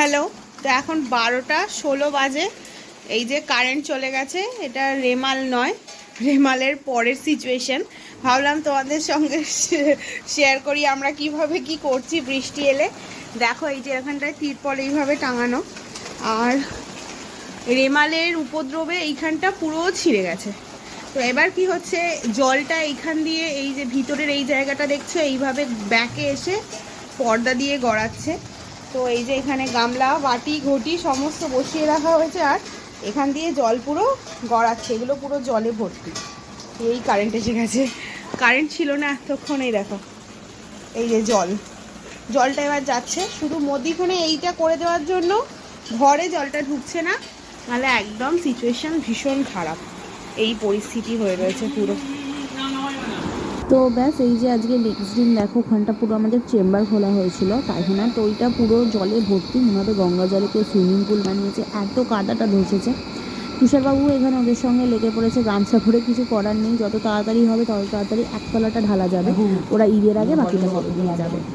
Hello, তো এখন বারোটা, ষোলো বাজে। এই যে কারেন্ট চলে গেছে, এটা রেমাল নয়, রেমালের পরের সিচুয়েশন ভাবলাম তোমাদের সঙ্গে শেয়ার করি, আমরা কীভাবে কি করছি বৃষ্টি এলে। দেখো, এই যে এখানটায় তিরপল এইভাবে টাঙানো। আর রেমালের উপদ্রবে এইখানটা পুরো ছিঁড়ে গেছে। তো এবার কি হচ্ছে, জলটা এইখান দিয়ে, এই যে ভিতরের এই জায়গাটা দেখছ, এইভাবে ব্যাকে এসে পর্দা দিয়ে গড়াচ্ছে। তো এই যে এখানে গামলা, বাটি, ঘটি সমস্ত বসিয়ে রাখা হয়েছে আর এখান দিয়ে জল পুরো গড়াচ্ছে। এগুলো পুরো জলে ভর্তি। এই কারেন্ট এসে গেছে। কারেন্ট ছিল না এতক্ষণ, এই দেখো। এই যে জল। জলটা এবার যাচ্ছে। শুধু মদিখানে এইটা করে দেওয়ার জন্য ঘরে জলটা ঢুকছে না। নাহলে একদম সিচুয়েশন ভীষণ খারাপ। এই পরিস্থিতি হয়ে রয়েছে পুরো। তো ব্যাস এই যে আজকে নেক্সট দিন দেখো ওখানটা পুরো আমাদের চেম্বার খোলা হয়েছিল পায়খানা তো ওইটা পুরো জলে ভর্তি মনে হবে গঙ্গা জলে কেউ সুইমিং পুল বানিয়েছে এত কাদাটা ধসেছে। তুষারবাবু এখানে ওদের সঙ্গে লেগে পড়েছে গামছা ভরে কিছু করার নেই যত তাড়াতাড়ি হবে তত তাড়াতাড়ি একতলাটা ঢালা যাবে ওরা ঈদের আগে বাকিটা নিয়ে যাবে।